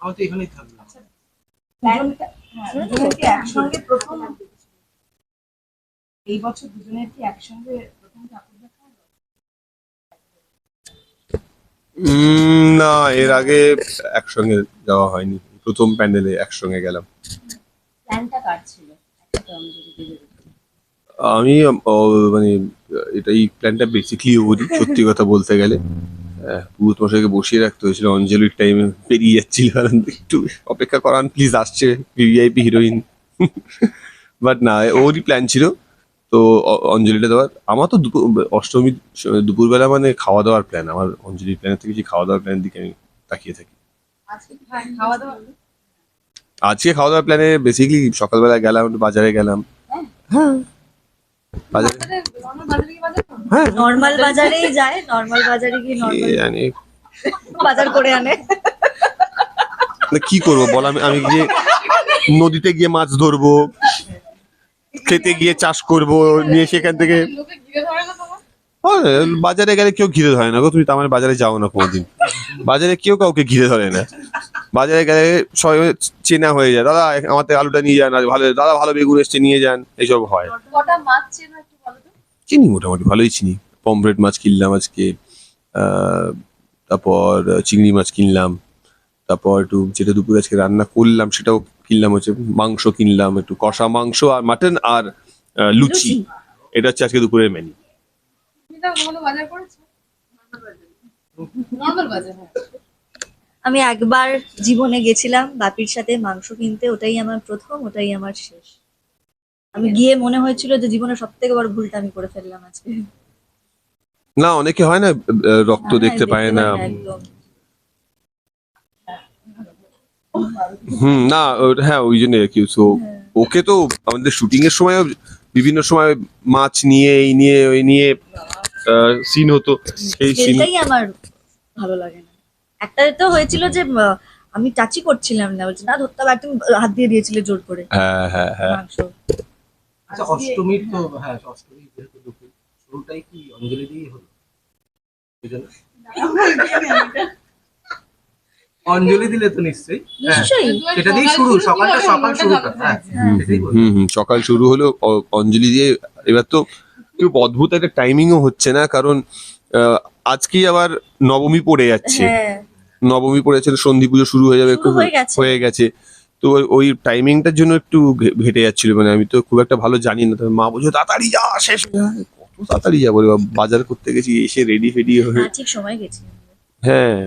আমি তো এখানেই দুজনটা- হ্যাঁ, একসঙ্গে প্রথম এই বছর দুজনের কি একসঙ্গে প্রথম ঠাকুর দেখা না এর আগে একসঙ্গে যাওয়া হয়নি। প্রথম প্যান্ডেলে একসঙ্গে গেলাম। আমি মানে এটা এই প্ল্যানটা বেসিকলি ওরই সত্যি কথা বলতে গেলে। পুরুত মশাইকে বসিয়ে রাখতে হয়েছিল। অঞ্জলির টাইমে পেরিয়ে যাচ্ছিল। একটু অপেক্ষা করান প্লিজ আসছে ভিভিআইপি হিরোইন বাট না ওরই প্ল্যান ছিল। তো অঞ্জলিটা দেওয়ার। আমার তো দুপুর অষ্টমী দুপুরবেলা মানে খাওয়া দাওয়ার প্ল্যান আমার অঞ্জলির প্ল্যানের থেকে খাওয়া দাওয়ার প্ল্যানের দিকে আমি তাকিয়ে থাকি। আজকে হ্যাঁ, খাওয়া দাওয়ার প্ল্যানে বেসিকলি সকালবেলা গেলাম বাজারে গেলাম। হ্যাঁ। বাজারে হ্যাঁ। নর্মাল বাজারেই যায় নর্মাল বাজারে গিয়ে নর্মাল জানে? বাজার করে আনে। কি করব বল? আমি আমি গিয়ে নদীতে গিয়ে মাছ ধরবো খেতে গিয়ে চাষ করব নিয়ে সেখান থেকে হ্যাঁ, বাজারে গেলে কেউ ঘিরে ধরে না গো তুমি তো আমার বাজারে যাও না কোনোদিন। বাজারে কেউ কাউকে ঘিরে ধরে না। বাজারে গেলে সবাই চেনা হয়ে যায়। দাদা আমাদের আলুটা নিয়ে যান আর ভালো দাদা ভালো বেগুন এসছে নিয়ে যান। এইসব হয়। চেনো মোটামুটি ভালোই চিনি। পমফ্রেট মাছ কিনলাম আজকে আহ, তারপর চিংড়ি মাছ কিনলাম তারপর একটু যেটা দুপুরে আজকে রান্না করলাম সেটাও কিনলাম হচ্ছে মাংস কিনলাম একটু কষা মাংস আর মাটন আর লুচি। এটা হচ্ছে আজকে দুপুরের মেনু হ্যাঁ। আমি একবার জীবনে গেছিলাম বাপির সাথে মাংস কিনতে ওটাই আমার প্রথম ওটাই আমার শেষ। আমি গিয়ে মনে হয়েছিল যে জীবনে সব থেকে বড় ভুলটা আমি করে ফেললাম আজকে। না অনেকে হয় না রক্ত হ্যাঁ, দেখতে পায় না। হুম না হ্যাঁ ওই জন্য আর কি। সো হ্যাঁ। ওকে তো আমাদের শুটিং এর সময় বিভিন্ন সময় মাছ নিয়ে এই নিয়ে ওই নিয়ে সিন হতো। সেই সিন আমার ভালো লাগে না। একটা তো হয়েছিল যে আমি টাচই করছিলাম না। বলছি না ধরতে হবে। তুমি হাত দিয়ে দিয়েছিলে জোর করে। হ্যাঁ হ্যাঁ হ্যাঁ। আচ্ছা অষ্টমীর তো হ্যাঁ। অষ্টমী যেহেতু দুপুর শুরুটাই কি অঞ্জলি দিয়েই হলো অঞ্জলি দিলে তো নিশ্চয়ই। হ্যাঁ সেটা দিয়েই শুরু সকালটা সকাল শুরুটা হ্যাঁ হুম, হুম সকাল শুরু হলো অঞ্জলি দিয়ে এবার তো খুব অদ্ভুত একটা টাইমিংও হচ্ছে না কারণ আহ, আজকেই আবার নবমী পড়ে যাচ্ছে। হ্যাঁ। নবমী পড়ে যাচ্ছে সন্ধি পুজো শুরু হয়ে যাবে হয়ে গেছে। তো ওই- টাইমিংটার জন্য একটু ঘেটে যাচ্ছিল মানে আমি তো খুব একটা ভালো জানি না। তবে মা বলছো তাড়াতাড়ি যা শেষ কত তাড়াতাড়ি যাব বাজার করতে গেছি এসে রেডি ফেডি হয়ে। হ্যাঁ